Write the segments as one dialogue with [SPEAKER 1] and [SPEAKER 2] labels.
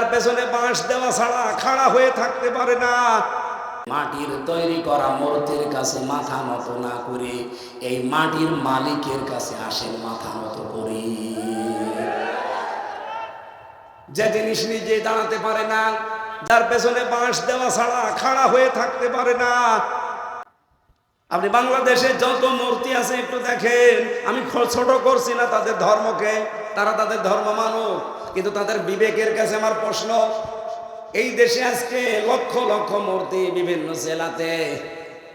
[SPEAKER 1] যার পেছনে বাঁশ দেওয়া ছাড়া খাড়া হয়ে থাকতে পারে না।
[SPEAKER 2] মাটির তৈরি করা মূর্তির কাছে মাথা নত না করে এই মাটির মালিকের কাছে আসেন মাথা নত করি।
[SPEAKER 1] যে জিনিস নিজে দাঁড়াতে পারে না যার পেছনে বাঁশ দেওয়া ছাড়া খাড়া হয়ে থাকতে পারে না। আপনি বাংলাদেশে যত মূর্তি আছে একটু দেখেন আমি ছোট করছি না তাদের ধর্মকে। তারা তাদের ধর্ম মানুক কিন্তু তাদের বিবেকের কাছে আমার প্রশ্ন, এই দেশে আজকে লক্ষ লক্ষ মূর্তি বিভিন্ন জেলাতে,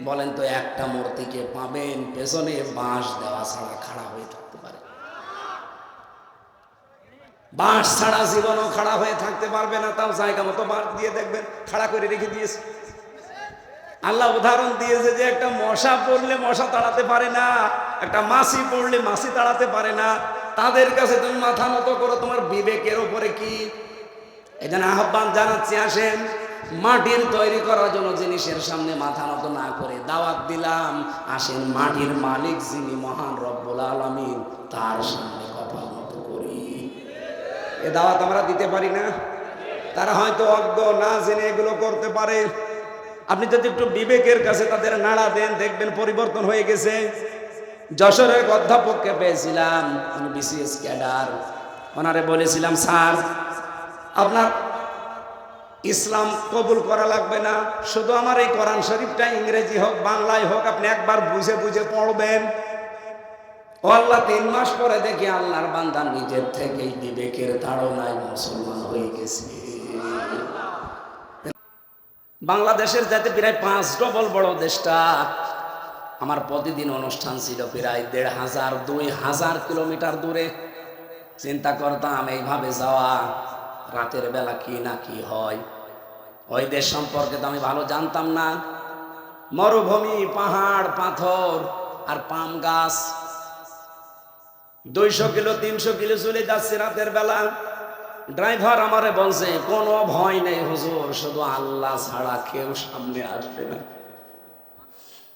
[SPEAKER 1] বলেন তো একটা মূর্তিকে পাবেন, পেছনে বাঁশ দেওয়া ছাড়া খাড়া হয়ে থাকতে পারে। বাঁশ ছাড়া জীবনও খাড়া হয়ে থাকতে পারবে না, তাও জায়গা মতো বাঁশ দিয়ে দেখবেন, খাড়া করে রেখে দিয়েছে। আল্লাহ উদাহরণ দিয়েছে যে একটা মশা পড়লে মশা তাড়াতে পারে না, একটা মাছি পড়লে মাছি তাড়াতে পারে না তাদের কাছে তুমি মাথা মতো করো, তোমার বিবেকের ওপরে কি? জন্য আহ্বান জানাচ্ছি, আসেন, মাটির তৈরি করার জন্য জিনিসের সামনে মাথা নত না করে দাওয়াত দিলাম। আসেন, মাটির মালিক যিনি মহান রব্বুল আলমিন, তার সামনে কথা মতো করি। এ দাওয়াত আমরা দিতে পারি না? তারা হয়তো অজ্ঞ, না জেনে এগুলো করতে পারে। আপনি যদি একটু বিবেকের কাছে তাদের নাড়া দেন, দেখবেন পরিবর্তন হয়ে গেছে। যশোরের অধ্যাপককে পেয়েছিলাম উনি বিসিএস ক্যাডার ওনারে বলেছিলাম, স্যার, আপনার ইসলাম কবুল করা লাগবে না। শুধু আমার এই কোরআন শরীফটা ইংরেজি হোক, বাংলায় হোক, আপনি একবার বুঝে বুঝে পড়বেন। ও আল্লাহ, তিন মাস পরে দেখি আল্লাহর বান্দা নিজের থেকেই বিবেকের তাড়নায় মুসলমান হয়ে গেছে। বাংলাদেশের যাতে প্রায় পাঁচ ডবল বড় দেশটা। আমার প্রতিদিন অনুষ্ঠান ছিল প্রায় দেড় হাজার, দুই হাজার কিলোমিটার দূরে। চিন্তা করতাম, এইভাবে যাওয়া রাতের বেলা কি না কি হয়। ওই দেশ সম্পর্কে তো আমি ভালো জানতাম না। মরুভূমি, পাহাড়, পাথর আর পাম গাছ। দুইশো কিলো, তিনশো কিলো চলে যাচ্ছে রাতের বেলা। ড্রাইভার আমারে বলছে, কোনো ভয় নেই হুজুর, শুধু আল্লাহ ছাড়া কেউ সামনে আসবে না।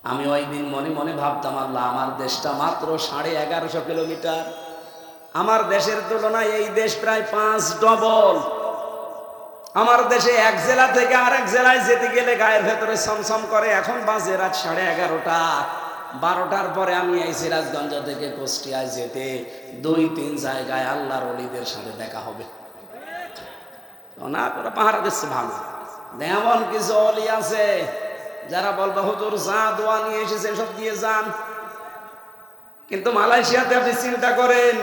[SPEAKER 1] আমি ওই দিন মনে মনে ভাবতাম, আল্লাহ, আমার দেশটা মাত্র সাড়ে এগারোশো কিলোমিটার। আমার দেশের তুলনায় এই দেশ প্রায় পাঁচ ডবল। আমার দেশে এক জেলা থেকে আরেক জেলায় যেতে গেলে গায়ের ভেতরে সমসম করে, এখন বাজে রাত সাড়ে এগারোটা। বারোটার পরে আমি এই সিরাজগঞ্জ থেকে কুষ্টিয়ায় যেতে দুই তিন জায়গায় আল্লাহর অলিদের সাথে দেখা হবে। না, তোরা পাহারা দিচ্ছে ভালো। এমন কিছু অলি আছে যারা বলবে, হুজুর, যা দোয়া নিয়ে এসেছে সব দিয়ে যান। কিন্তু মালয়েশিয়াতে আপনি চিন্তা করেন,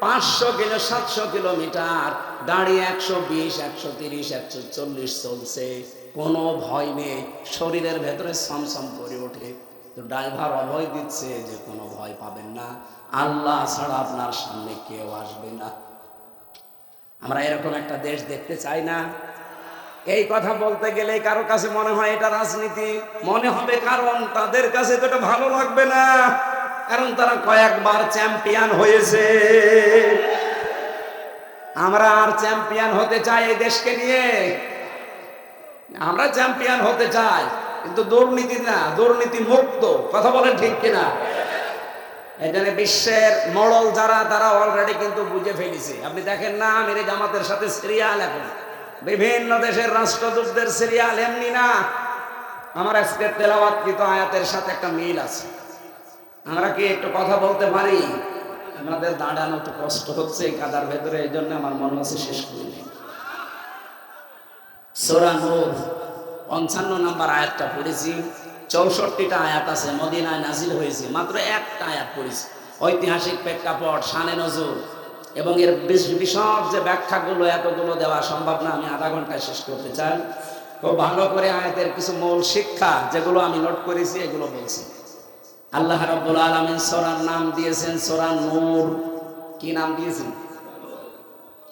[SPEAKER 1] পাঁচশো কিলো, সাতশো কিলোমিটার, দাঁড়িয়ে একশো বিশ, একশো তিরিশ, একশো চল্লিশ চলছে। কোনো ভয় নেই, শরীরের ভেতরে সমসম করে ওঠে। তো ড্রাইভার অভয় দিচ্ছে যে, কোনো ভয় পাবেন না। আল্লাহ ছাড়া আপনার সামনে কেউ আসবে না। আমরা এরকম একটা দেশ দেখতে চাই না। এই কথা বলতে গেলে কারও কাছে মনে হয় এটা রাজনীতি। মনে হবে কারণ তাদের কাছে তো এটা ভালো লাগবে না। কারণ তারা কয়েকবার চ্যাম্পিয়ন হয়েছে। আমরা আর চ্যাম্পিয়ন হতে চাই এই দেশকে নিয়ে। আমরা চ্যাম্পিয়ন হতে চাই, কিন্তু দুর্নীতি না, দুর্নীতি মুক্ত। কথা বলেন ঠিক কিনা? এখানে বিশ্বের মডল যারা, তারা অলরেডি কিন্তু বুঝে ফেলেছে। আপনি দেখেন না, আমির জামাতের সাথে সিরিয়াল এখন। বিভিন্ন দেশের রাষ্ট্রদূতদের সিরিয়াল এমনি না। আমার আজকে তেলাওয়াতকৃত আয়াতের সাথে একটা মিল আছে। আমরা কি একটু কথা বলতে পারি? আমাদের দাঁড়ানো তো কষ্ট হচ্ছে এই কাদার ভেতরে, এই জন্য আমার মনে হচ্ছে শেষ করি সোরা নূর, পঞ্চান্ন নাম্বার আয়াতটা পড়েছি। চৌষট্টিটা আয়াত আছে, মদিনায় নাজিল হয়েছে, মাত্র একটা আয়াত পড়েছি। ঐতিহাসিক প্রেক্ষাপট, শানে নজর। এবং এর বিশ- বিশদ যে ব্যাখ্যাগুলো এতগুলো দেওয়া সম্ভব না, আমি আধা ঘন্টায় শেষ করতে চাই। খুব ভালো করে আয়াতের কিছু মূল শিক্ষা যেগুলো আমি নোট করেছি, এগুলো বলছি। আল্লাহ রাব্বুল আলামিন সোরার নাম দিয়েছেন সোরা নূর। কি নাম দিয়েছেন?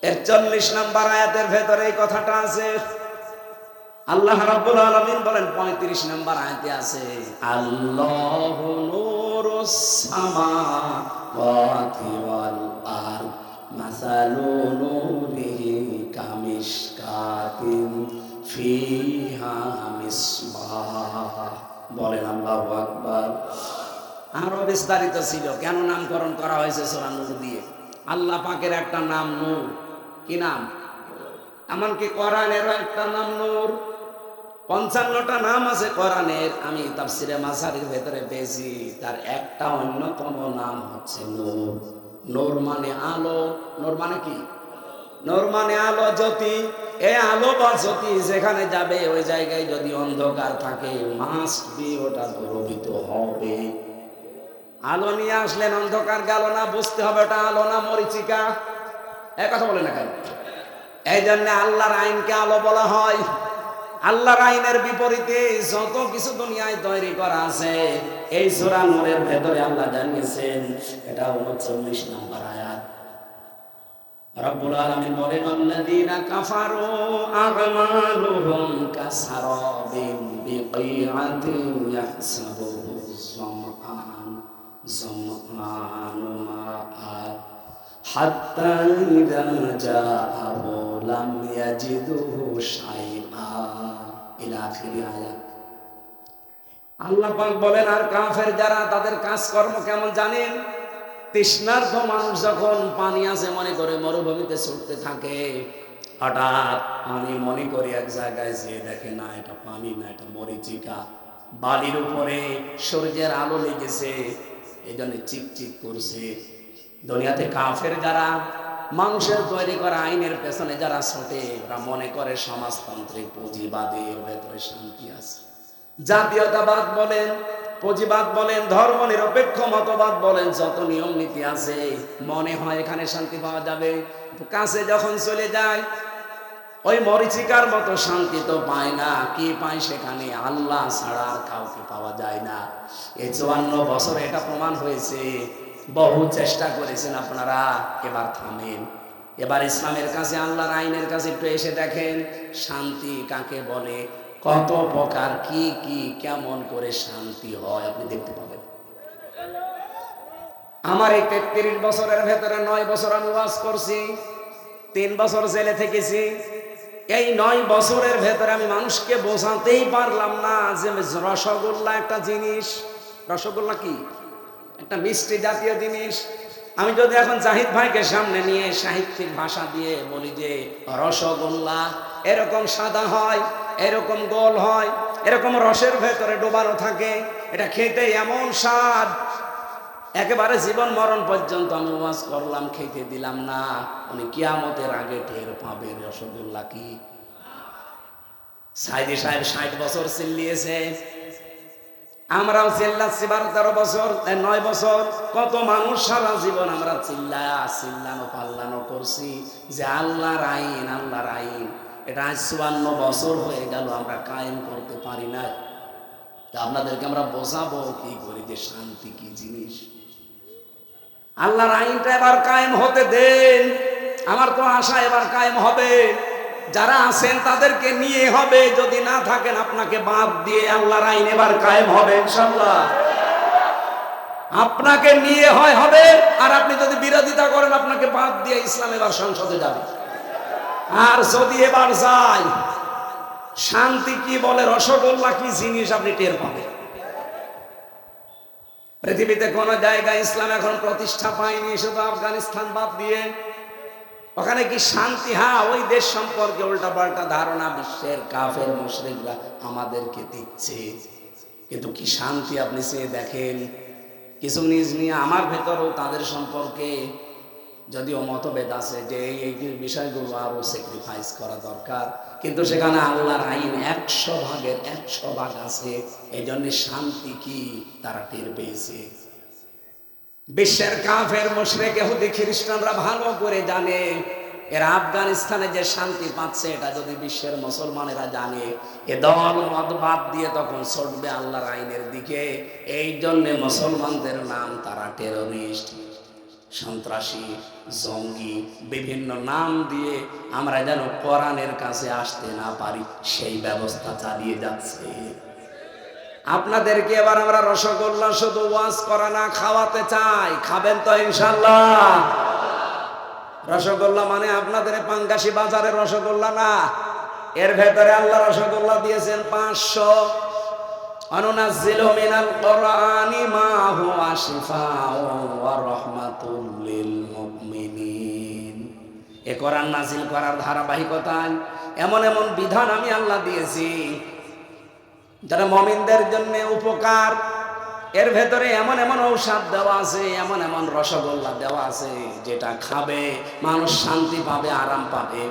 [SPEAKER 1] এর চল্লিশ নাম্বার আয়াতের ভেতরে এই কথাটা আছে। আল্লাহ রাব্বুল আলামিন বলেন 35 নাম্বার আয়াতে আছে, আল্লাহু নূরুস সামাওয়াতি ওয়াল মাসালু নূরিহি কামিশকাতিন ফিহা মিসবাহ। বলেন আল্লাহু আকবার। আরও বিস্তারিত ছিল, কেন নামকরণ করা হয়েছে সূরা দিয়ে? আল্লাহ পাকের একটা নাম নূর। কি নাম? এমনকি কোরআনেরও একটা নাম নূর। পঞ্চান্নটা নাম আছে কোরআনের, আমি তাফসিরে মাসারির ভেতরে পেয়েছি। তার একটা অন্যতম নাম হচ্ছে নূর। নূর মানে আলো, নূর মানে কি? নূর মানে আলো জ্যোতি। এ আলো বা জ্যোতি যেখানে যাবে, ওই জায়গায় যদি অন্ধকার থাকে মাস্ট বি ওটা প্রভাবিত হবে। আলো নিয়ে আসলেন, অন্ধকার গেল না, বুঝতে হবে ওটা আলো না মরিচিকা। এক কথা বলে না কেন? এই জন্য আল্লাহর আইনকে আলো বলা হয়। আল্লাহর আইনের বিপরীতে যত কিছু দুনিয়ায় তৈরি করা আছে, এই সূরা নূরের ভেতরে আল্লাহ জানিয়েছেন, এটা উনচল্লিশ নম্বর আয়াত। রব্বুল আলামিন বলেন, আল্লাযীনা কাফারু আ'মালুহুম কাসারাবিন বিকাইআতিন ইয়াহসাবুহু যামআন যামআন মা'a হাত্তা ইযা জাআহু লাম ইয়াজিদুহু শাইআ আল্লাহ বলেন, আর কাফের যারা তাদের কাজকর্ম কেমন জানেন? তৃষ্ণার্থ মানুষ যখন পানি আছে মনে করে মরুভূমিতে ছুটতে থাকে, হঠাৎ আমি মনে করি এক জায়গায় যেয়ে দেখে, না, এটা পানি না, এটা মরিচিকা। বালির উপরে সূর্যের আলো লেগেছে এই জন্য চিকচিক করছে। দুনিয়াতে কাফের যারা মানুষের তৈরি করা আইনের পেছনে যারা ছোটে ওরা মনে করে সমাজতান্ত্রিক পুঁজিবাদের ভেতরে শান্তি আছে। জাতীয়তাবাদ বলেন, পুঁজিবাদ বলেন ধর্ম নিরপেক্ষ মতবাদ বলেন, যত নিয়ম নীতি আছে, মনে হয় এখানে শান্তি পাওয়া যাবে। কাছে যখন চলে যায়, ওই মরিচিকার মতো শান্তি তো পায় না। কি পায় সেখানে? আল্লাহ ছাড়া আর কাউকে পাওয়া যায় না। এই চুয়ান্ন বছর এটা প্রমাণ হয়েছে বহু চেষ্টা করেছেন আপনারা। এবার থামেন। এবার ইসলামের কাছে, আল্লাহর আইনের কাছে একটু এসে দেখেন, শান্তি কাকে বলে? কত প্রকার কি কি, কেমন করে শান্তি হয়, আপনি দেখতে পাবেন। আমার এই তেত্রিশ বছরের ভেতরে নয় বছর আমি ওয়াজ করছি, তিন বছর জেলে থেকেছি। এই নয় বছরের ভেতরে আমি মানুষকে বোঝাতেই পারলাম না যে রসগোল্লা একটা জিনিস। রসগোল্লা কি? একটা মিষ্টি জাতীয় জিনিস। আমি যদি এখন জাহিদ ভাইকে সামনে নিয়ে সাহিত্যিক ভাষা দিয়ে বলি যে, রসগোল্লা, এরকম সাদা হয়, এরকম গোল হয়, এরকম রসের ভেতরে ডোবানো থাকে, এটা খেতে এমন স্বাদ। একেবারে জীবন মরণ পর্যন্ত আমি ওয়াজ করলাম, খেতে দিলাম না। উনি কিয়ামতের আগে টের পাবে রসগোল্লা কি। সাইদি সাহেব ষাট বছর চিল্লিয়েছে। আমরাও চিল্লাচ্ছি, বারো তেরো বছর নয় বছর, কত মানুষ সারা জীবন আমরা চিল্লা, চিল্লানো, পাল্লানো করছি যে আল্লাহর আইন আল্লাহর আইন। এটা আজ চুয়ান্ন বছর হয়ে গেল, আমরা কায়েম করতে পারি না তা আপনাদেরকে আমরা বোঝাবো কি করি যে শান্তি কি জিনিস। আল্লাহর আইনটা এবার কায়েম হতে দেন, আমার তো আশা এবার কায়েম হবে। যারা আছেন তাদেরকে নিয়ে হবে, যদি না থাকেন আপনাকে বাদ দিয়ে আল্লাহর আইন এবার কায়েম হবে ইনশাল্লাহ আপনাকে নিয়ে হয় হবে, আর আপনি যদি বিরোধিতা করেন, আপনাকে বাদ দিয়ে ইসলাম এবার সংসদে যাবে। আর যদি এবার যায়, শান্তি কি বলে, রসগোল্লা কি জিনিস আপনি টের পাবেন। পৃথিবীতে কোন জায়গায় ইসলাম এখন প্রতিষ্ঠা পায়নি, শুধু আফগানিস্তান বাদ দিয়ে ওখানে কি শান্তি? হ্যাঁ ওই দেশ সম্পর্কে উল্টাপাল্টা ধারণা বিশ্বের কাফের মুশরিকরা আমাদেরকে দিচ্ছে। কিন্তু কি শান্তি আপনি সে দেখেন? কিছু নিজ নিয়ে আমার ভেতরেও তাদের সম্পর্কে যদিও মতভেদ আছে যে এই এই বিষয়গুলো আরও স্যাক্রিফাইস করা দরকার। কিন্তু সেখানে আল্লাহর আইন একশো ভাগের একশো ভাগ আছে। এই জন্য শান্তি কি তারা টের পেয়েছে। বিশ্বের কাফের, মুশরিক, ইহুদি, খ্রিস্টানরা ভালো করে জানে। এরা আফগানিস্তানে যে শান্তি পাচ্ছে, এটা যদি বিশ্বের মুসলমানেরা জানে, এ দল মত বাদ দিয়ে তখন ছুটবে আল্লাহর আইনের দিকে। এই জন্যে মুসলমানদের নাম তারা টেরোরিস্ট, সন্ত্রাসী, জঙ্গি, বিভিন্ন নাম দিয়ে আমরা যেন কোরআনের কাছে আসতে না পারি, সেই ব্যবস্থা চালিয়ে যাচ্ছে। আপনাদেরকে এবার আমরা রসগোল্লা শুধু ওয়াজ করা না খাওয়াতে চাই। খাবেন তো ইনশাল্লাহ রসগোল্লা মানে আপনাদের পাঙ্গাসি বাজারের রসগোল্লা না। এর ভেতরে আল্লাহ রসগোল্লা দিয়েছেন পাঁচশো। কোরআনি মা এ কোরআন নাজিল করার ধারাবাহিকতায় এমন এমন বিধান আমি আল্লাহ দিয়েছি। যারা মমিনদের জন্য উপকার, এর ভেতরে এমন এমন ঔষধ দেওয়া আছে, এমন এমন রসগোল্লা দেওয়া আছে, যেটা খাবে, মানুষ শান্তি পাবে, আরাম পাবে।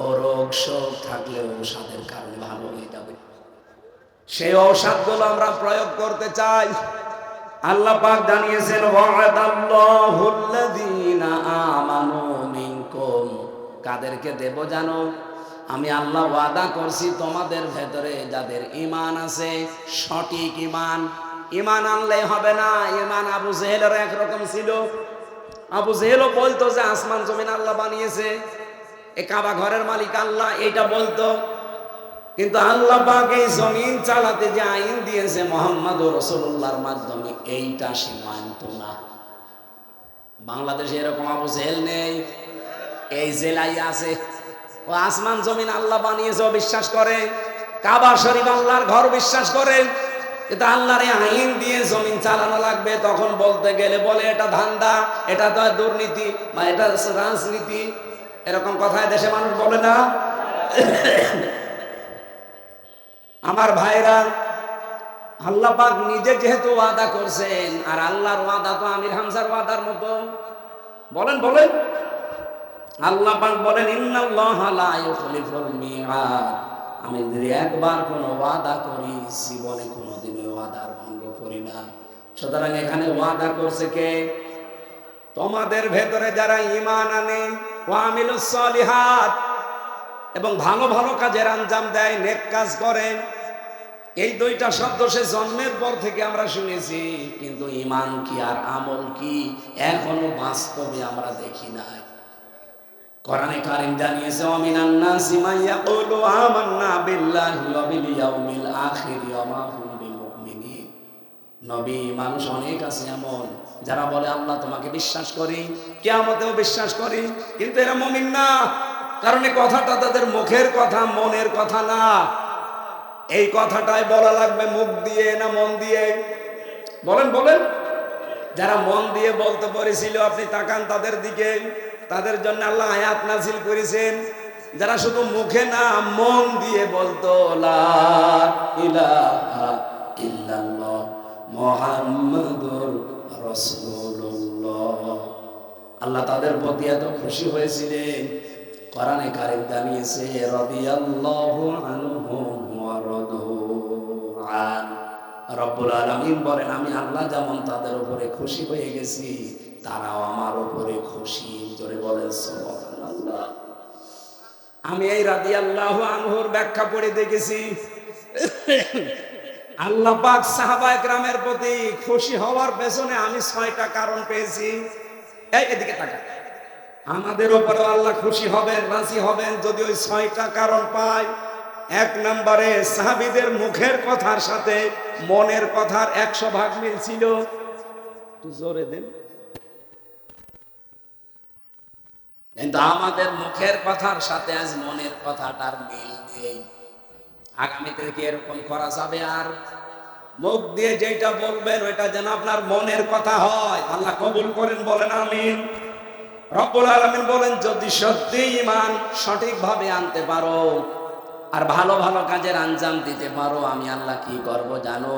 [SPEAKER 1] ও রোগ শোক থাকলে ঔষধের কারণে ভালো হয়ে যাবে। সেই ঔষধগুলো আমরা প্রয়োগ করতে চাই। আল্লাহ পাক জানিয়েছেন আমানু মিনকুম। কাদেরকে দেব জানো? আমি আল্লাহ ওয়াদা করছি তোমাদের ভেতরে যাদের ইমান আছে, সঠিক ইমান ইমান আনলে হবে না ইমান আবু জেহেলের একরকম ছিল। আবু জেহেলও বলতো যে আসমান জমিন আল্লাহ বানিয়েছে, এ কাবা ঘরের মালিক আল্লাহ এটা বলতো। কিন্তু আল্লাহ পাক এই জমিন চালাতে যে আইন দিয়েছে মোহাম্মদ রসুল্লাহর মাধ্যমে, এইটা সে মানত না। বাংলাদেশে এরকম আবু জেল নেই। এই জেলাই আছে। ও আসমান জমিন আল্লাহ বানিয়েছে বিশ্বাস করে। কাবা শরীফ আল্লাহর ঘর বিশ্বাস করে। এটা আল্লাহর আইন দিয়ে জমিন চালানো লাগবে, তখন বলতে গেলে বলে এটা ধান্দা, এটা তো দুর্নীতি বা এটা রাজনীতি। এরকম কথায় দেশে মানুষ বলে না। আমার ভাইরা, আল্লাহ পাক নিজে যেহেতু ওয়াদা করছেন, আর আল্লাহর ওয়াদা তো আমির হামজার ওয়াদার মতো। বলেন বলেন। আল্লাহ পাক বলেন, ইন্নাল্লাহ লা ইউখলিফুল মিআদ। আমি যদি একবার কোনো ওয়াদা করি, জীবনে কোনোদিন ওয়াদার ভঙ্গ করি না। সুতরাং এখানে ওয়াদা করছে কে? তোমাদের ভেতরে যারা ঈমান আনে ওয়ামিলুস সলিহাত, এবং ভালো ভালো কাজের আঞ্জাম দেয়, নেক কাজ করে, এই দুইটা শব্দ সে জন্মের পর থেকে আমরা শুনেছি, কিন্তু ইমান কি আর আমল কি, এখনও বাস্তবে আমরা দেখি নাই। কোরআনে কারিম জানিয়েছে অমিনান নাসি মান ইয়াকুলু আমান্না বিল্লাহি ওয়া বিল ইয়াউমিল আখির ওয়া মা হুম বিমুমিনিন নবী, মানুষ অনেক আছে এমন, যারা বলে, আল্লাহ তোমাকে বিশ্বাস করি, কিয়ামতেও বিশ্বাস করি। কিন্তু এরা মুমিন না, কারণ এই কথাটা তাদের মুখের কথা, মনের কথা না। এই কথাটাই বলা লাগবে মুখ দিয়ে না মন দিয়ে? বলেন বলেন। যারা মন দিয়ে বলতে পেরেছিল আপনি তাকান তাদের দিকে। তাদের জন্য আল্লাহ আয়াত নাজিল করেছেন, যারা শুধু মুখে না, মন দিয়ে বলতো আল্লাহ তাদের প্রতি এত খুশি হয়েছিলেন। কোরআনে কারিম জানিয়েছে, রাদিয়াল্লাহু আনহুম ওয়া রাদু আন। রব্বুল আলামিন বলেন, আমি আল্লাহ যেমন তাদের উপরে খুশি হয়ে গেছি, তারাও আমার উপরে খুশি। জোরে বলেন আমি এই রাদিয়াল্লাহু আনহুর ব্যাখ্যা পড়ে দেখেছি। আল্লাহ পাক সাহাবা একরামের প্রতি খুশি হওয়ার পেছনে আমি ছয়টা কারণ পেয়েছি। এই এদিকে তাকা আমাদের উপরে আল্লাহ খুশি হবেন, রাজি হবেন যদি ওই ছয়টা কারণ পায়। এক নম্বরে সাহাবিদের মুখের কথার সাথে মনের কথার একশো ভাগ মিল ছিল। জোরে দেন। কিন্তু আমাদের মুখের কথার সাথে আজ মনের কথাটার মিল নেই। আগামীতে কি এরকম করা যাবে আর? মুখ দিয়ে যেটা বলবেন, ওইটা যেন আপনার মনের কথা হয়। আল্লাহ কবুল করেন, বলেন আমিন। রব্বুল আলামিন বলেন, যদি সত্যি ইমান সঠিকভাবে আনতে পারো আর ভালো ভালো কাজের আঞ্জাম দিতে পারো, আমি আল্লাহ কি করব জানো?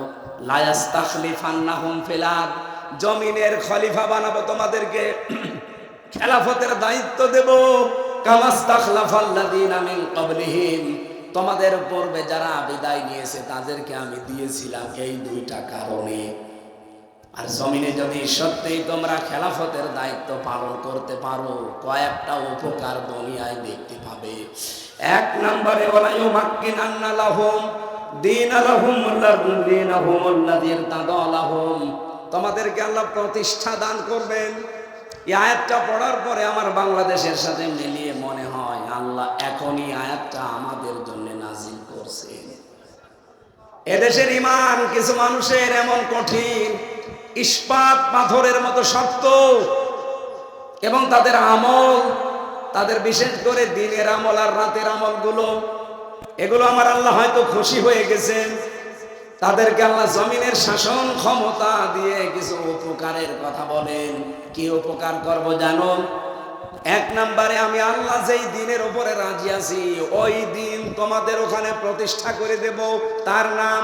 [SPEAKER 1] আরদ জমিনের খলিফা বানাবো তোমাদেরকে। খেলাফতের দায়িত্ব দেব। তোমাদের পূর্বে যারা বিদায় নিয়েছে, তাদেরকে আমি দিয়েছিলাম এই দুইটা কারণে। আর জমিনে যদি সত্যিই তোমরা খেলাফতের দায়িত্ব পালন করতে পারো, কয়েকটা উপকার দুনিয়ায় দেখতে পাবে। এক নম্বরে ওলাইও মাক্কিন আন্নালাহুম দিন আলাহুম দিন তাদালাহুম তোমাদেরকে আল্লাহ প্রতিষ্ঠা দান করবেন। এই আয়াতটা পড়ার পরে আমার বাংলাদেশের সাথে মিলিয়ে মনে হয়, আল্লাহ এখনই আয়াতটা আমাদের জন্য নাজিল করছেন। এদেশের ইমান কিছু মানুষের এমন কঠিন, ইস্পাত পাথরের মতো শক্ত এবং তাদের আমল তাদের বিশেষ করে দিনের আমল আর রাতের আমলগুলো। এগুলো আমার আল্লাহ হয়তো খুশি হয়ে গেছে তাদেরকে আল্লাহ জমিনের শাসন ক্ষমতা দিয়ে কিছু উপকারের কথা বলেন। কি উপকার করব জানো? এক নম্বরে আমি আল্লাহ যেই দিনের উপরে রাজি আছি, ওই দিন তোমাদের ওখানে প্রতিষ্ঠা করে দেব। তার নাম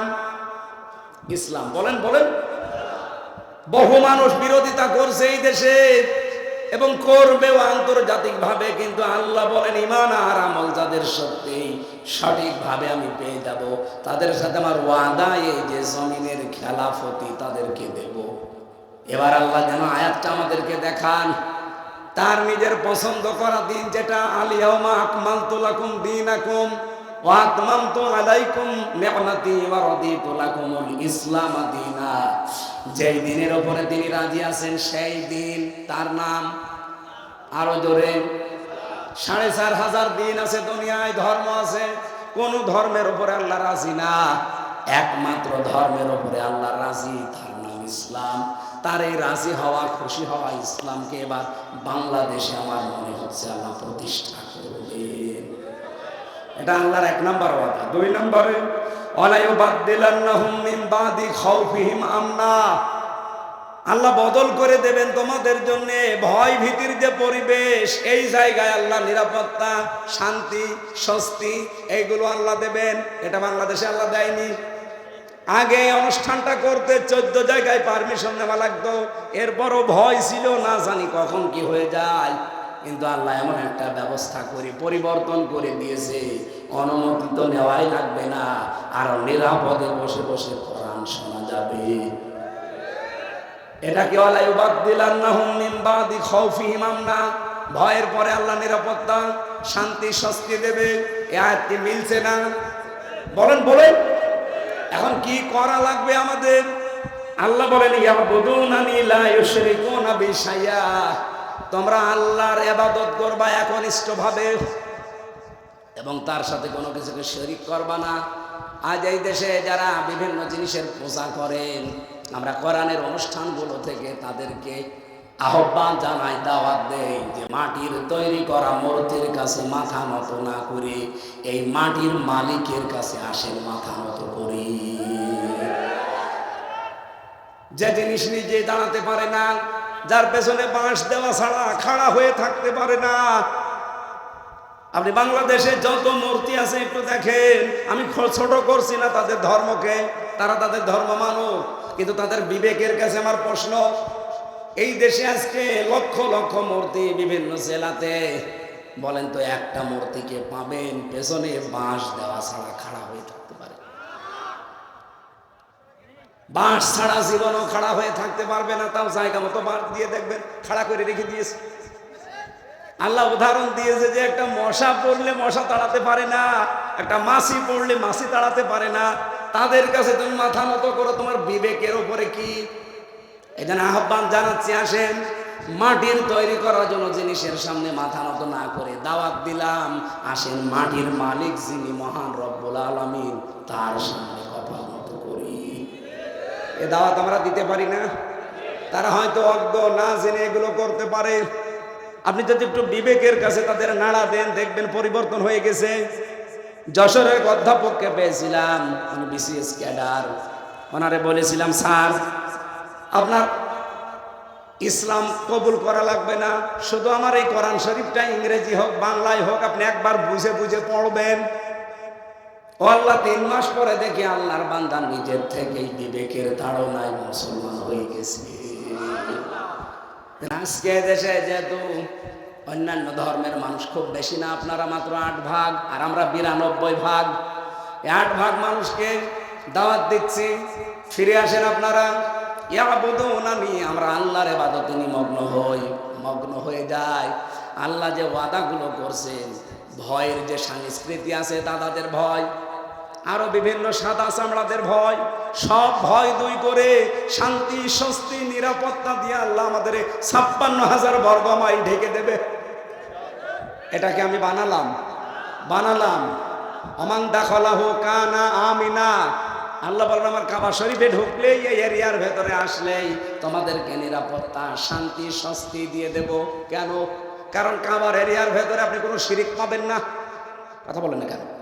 [SPEAKER 1] ইসলাম। বলেন বলেন। বহু মানুষ বিরোধিতা করছে এই দেশে। এবং করবেও আন্তর্জাতিকভাবে, কিন্তু আল্লাহ বলেন ইমান আর আমল যাদের সত্যি, সঠিকভাবে আমি পেয়ে যাব, তাদের সাথে আমার ওয়াদা এই যে জমিনের খেলাফতি তাদেরকে দেব। এবার আল্লাহ যেন আয়াতটা আমাদেরকে দেখান। তার নিজের পছন্দ করা দিন যেটা আলিয়াউমা আকমাল তুলাকুম দিন আকুম নি'মাতি ওয়া রাদিতু লাকুমুল যেই দিনের উপরে তিনি রাজি আছেন, সেই দিন তার নাম আরও জোরে। সাড়ে চার হাজার দিন আছে, দুনিয়ায় ধর্ম আছে, কোন ধর্মের উপরে আল্লাহ রাজি না। একমাত্র ধর্মের উপরে আল্লাহ রাজি, তার নাম ইসলাম। তার এই রাজি হওয়া, খুশি হওয়া ইসলামকে এবার বাংলাদেশে আমার মনে হচ্ছে আল্লাহ প্রতিষ্ঠা এটা আল্লাহর এক নম্বর ওয়াদা। দুই নম্বরে আল্লাহ বদল করে দেবেন তোমাদের জন্য ভয় ভীতির যে পরিবেশ, এই জায়গায় আল্লাহ নিরাপত্তা, শান্তি, স্বস্তি, এইগুলো আল্লাহ দেবেন। এটা বাংলাদেশে আল্লাহ দেয়নি। আগে অনুষ্ঠানটা করতে চোদ্দ জায়গায় পারমিশন নেওয়া লাগতো। এরপরও ভয় ছিল, না জানি কখন কি হয়ে যায়। কিন্তু আল্লাহ এমন একটা ব্যবস্থা করে, পরিবর্তন করে দিয়েছে। অনুমতি তো নেওয়াই লাগবে না। আর নিরাপদে বসে বসে কোরআন শোনা যাবে। এটা কি ওয়ালাইবাদ্দিলান্নাহুম বাদি খাউফিহিম আমনা ভয়ের পরে আল্লাহ নিরাপত্তা, শান্তি, স্বস্তি দেবে। এ আয়াত কি মিলছে না? বলেন বলেন। এখন কি করা লাগবে আমাদের? আল্লাহ বলেন, ইয়াবুদুনানি লা ইউশরিকুনা বিশাইয়া। তোমরা আল্লাহর ইবাদত করবা একনিষ্ঠভাবে এবং তার সাথে কোনো কিছুকে শরিক করবা না। আজ এই দেশে যারা বিভিন্ন জিনিসের পূজা করেন, আমরা কোরআনের অনুষ্ঠানগুলো থেকে তাদেরকে আহ্বান জানাই, দাওয়াত দেই যে মাটির তৈরি করা মূর্তির কাছে মাথা নত না করে, এই মাটির মালিকের কাছে আসেন মাথা নত করি। যে জিনিস নিজে দাঁড়াতে পারে না যার পেছনে বাঁশ দেওয়া ছাড়া খাড়া হয়ে থাকতে পারে না। আপনি বাংলাদেশে যত মূর্তি আছে একটু দেখেন। আমি ছোট করছি না তাদের ধর্মকে, তারা তাদের ধর্ম মানুক, কিন্তু তাদের বিবেকের কাছে আমার প্রশ্ন, এই দেশে আজকে লক্ষ লক্ষ মূর্তি বিভিন্ন জেলাতে, বলেন তো একটা মূর্তিকে পাবেন? পেছনে বাঁশ দেওয়া ছাড়া খাড়া হয়ে থাকতে পারে বাঁশ ছাড়া জীবনও খাড়া হয়ে থাকতে পারবে না, তাও জায়গা মতো বাঁশ দিয়ে দেখবেন, খাড়া করে রেখে দিয়েছে। আল্লাহ উদাহরণ দিয়েছে যে একটা মশা পড়লে মশা তাড়াতে পারে না, একটা মাছি পড়লে মাছি তাড়াতে পারে না। তাদের কাছে তুমি মাথা মতো করো, তোমার বিবেকের ওপরে কি? এখানে আহ্বান জানাচ্ছি, আসেন, মাটির তৈরি করার জন্য জিনিসের সামনে মাথা নত না করে দাওয়াত দিলাম। আসেন, মাটির মালিক যিনি মহান রব্বুল আলমিন, তার সামনে। এ দাওয়াত আমরা দিতে পারি না। তারা হয়তো অজ্ঞ, না জেনে এগুলো করতে পারে। আপনি যদি একটু বিবেকের কাছে তাদের নাড়া দেন, দেখবেন পরিবর্তন হয়ে গেছে। যশোরের অধ্যাপককে পেয়েছিলাম, উনি বিসিএস ক্যাডার। ওনারে বলেছিলাম, স্যার, আপনার ইসলাম কবুল করা লাগবে না। শুধু আমার এই কোরআন শরীফটা ইংরেজি হোক, বাংলায় হোক, আপনি একবার বুঝে বুঝে পড়বেন। আল্লাহ, তিন মাস পরে দেখি আল্লাহর বান্দা নিজের থেকেই বিবেকের তাড়নায় মুসলমান হয়ে গেছে। আজকে দেশে যেহেতু অন্যান্য ধর্মের মানুষ খুব বেশি না, আপনারা মাত্র আট ভাগ আর আমরা বিরানব্বই ভাগ। আট ভাগ মানুষকে দাওয়াত দিচ্ছি। ফিরে আসেন আপনারা। ইয়াবুদুনানি, আমরা আল্লাহর ইবাদতে নিমগ্ন হই, মগ্ন হয়ে যায় আল্লাহ যে ওয়াদাগুলো করছেন, ভয়ের যে সংস্কৃতি আছে দাদাদের ভয়। আরও বিভিন্ন সাদা চামড়াদের ভয়। সব ভয় দুই করে শান্তি, স্বস্তি, নিরাপত্তা দিয়ে আল্লাহ আমাদের ছাপ্পান্ন হাজার বর্গ মাইল ঢেকে দেবে। এটাকে আমি বানালাম। বানালাম। অমান দাখলাহু কানা আমিনা। আল্লাহ বলেন, আমার কাবা শরীফে ঢুকলেই এই এরিয়ার ভেতরে আসলেই তোমাদেরকে নিরাপত্তা, শান্তি, স্বস্তি দিয়ে দেব। কেন? কারণ কাবার এরিয়ার ভেতরে আপনি কোনো শিরিক পাবেন না। কথা বলেন না কেন?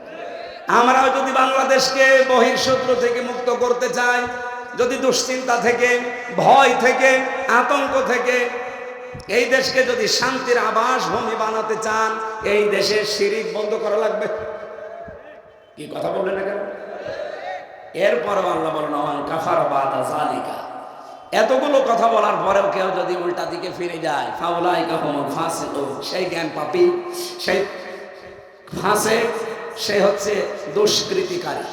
[SPEAKER 1] আমরাও যদি বাংলাদেশকে বহির্শত্রু থেকে মুক্ত করতে চাই, যদি দুশ্চিন্তা থেকে, ভয় থেকে, আতঙ্ক থেকে, এই দেশকে যদি শান্তির আবাস ভূমি বানাতে চান, এই দেশের শিরিক বন্ধ করা লাগবে। কি কথা বললেন না কেন? এরপর আল্লাহ বলেন অমান কাফার বাদা জালিকা এতগুলো কথা বলার পরেও কেউ যদি উল্টা দিকে ফিরে যায় ফাউলাই কখনো ফাঁসে সেই জ্ঞান পাপি, সেই ফাঁসে সে হচ্ছে দুষ্কৃতিকারী।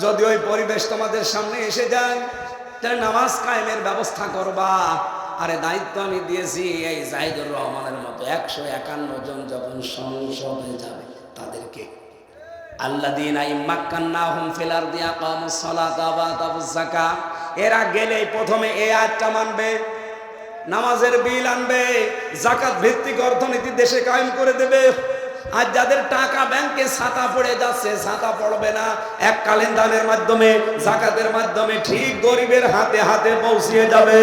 [SPEAKER 1] যদি ওই পরিবেশ তোমাদের সামনে এসে যায় নামাজ কায়েমের ব্যবস্থা করবা। আরে দায়িত্ব আমি দিয়েছি এই জাহিদুর রহমানের মতো। একশো একান্ন জন যখন সংসদে যাবে, তাদেরকে। আতুজ যাকাত। এরা গেলেই প্রথমে এই আয়াতটা মানবে। নামাজের বিল আনবে জাকাত ভিত্তিক অর্থনীতি দেশে কায়েম করে দেবে। আর যাদের টাকা ব্যাংকে ছাতা পড়ে যাচ্ছে, ছাতা পড়বে না। এককালীন দানের মাধ্যমে জাকাতের মাধ্যমে ঠিক গরিবের হাতে হাতে পৌঁছিয়ে যাবে।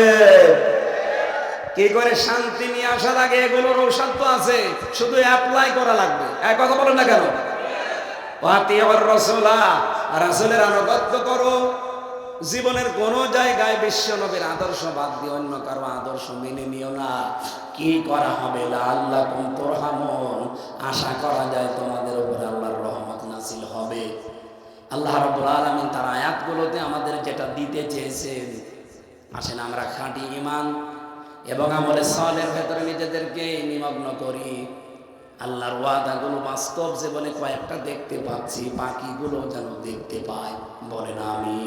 [SPEAKER 1] কি করে শান্তি নিয়ে আসার আগে এগুলোর ঔষধ তো আছে, শুধু অ্যাপ্লাই করা লাগবে। এক কথা বলেন না কেন? রাসূলের আনুগত্য করো। জীবনের কোন জায়গায় বিশ্ব নবীর আদর্শ বাদ দিয়ে অন্য কারও আদর্শ মেনে নিও না। কি করা হবে? আল্লাহ তুরহামুন। আশা করা যায় তোমাদের উপরে আল্লাহর রহমত নাসিল হবে। আল্লাহ রাব্বুল আলামিন তার আয়াতগুলোতে আমাদের যেটা দিতে চেয়েছেন, আসেন আমরা খাঁটি ঈমান এবং আমাদের সলের ভেতরে নিজেদেরকে নিমগ্ন করি। আল্লাহর ওয়াদাগুলো বাস্তব জীবনে কয়েকটা দেখতে পাচ্ছি, বাকিগুলো যেন দেখতে পাই। বলেন আমি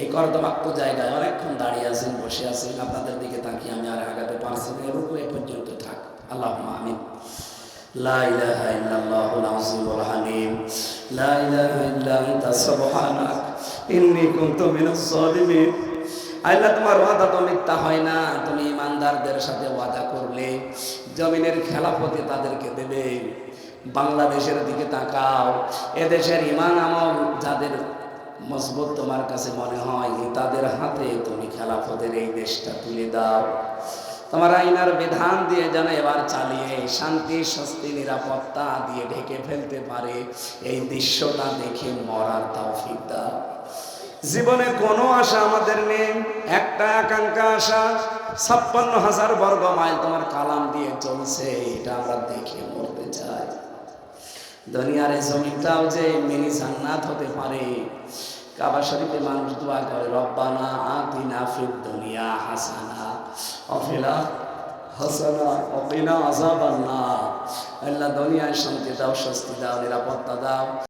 [SPEAKER 1] এই কর্দমাক্ত জায়গায় অনেকক্ষণ দাঁড়িয়ে আছেন বসে আছেন আপনাদের দিকে তাকিয়ে আমি আর আগাতে পারছি না এরকম এ পর্যন্ত থাক আল্লাহ আমিন لا إله إلا الله العظيم الحليم لا إله إلا أنت سبحانك إني كنت من الظالمين আল্লাহ তোমার ওয়াদা তো মিথ্যা হয় না তুমি ইমানদারদের সাথে ওয়াদা করলে জমিনের খেলাফতি তাদেরকে দেবে বাংলাদেশের দিকে তাকাও এদেশের ইমান আমল যাদের মজবুত তোমার কাছে মনে হয় তাদের হাতে তুমি খেলাফতের এই দেশটা তুলে দাও। তোমার আইনার বিধান দিয়ে যেন এবার চালিয়ে শান্তি, স্বস্তি, নিরাপত্তা দিয়ে ঢেকে ফেলতে পারে। এই দৃশ্যটা দেখে মরার তৌফিক দাও। জীবনে কোনো আশা আমাদের নেই, একটা আকাঙ্ক্ষা আশা, ছাপ্পান্ন হাজার বর্গ মাইল তোমার কালাম দিয়ে চলছে, এটা আমরা দেখে মরতে চাই। দুনিয়ার এই যে মিনি জান্নাত হতে পারে। কাবা শরীফে মানুষ দোয়া করে, রব্বানা আতিনা ফিদ দুনিয়া হাসানা অফিলা হাসানা অফিনা আযাবান নার। আল্লাহ দুনিয়ায় শান্তি দাও, স্বস্তি দাও, নিরাপত্তা দাও।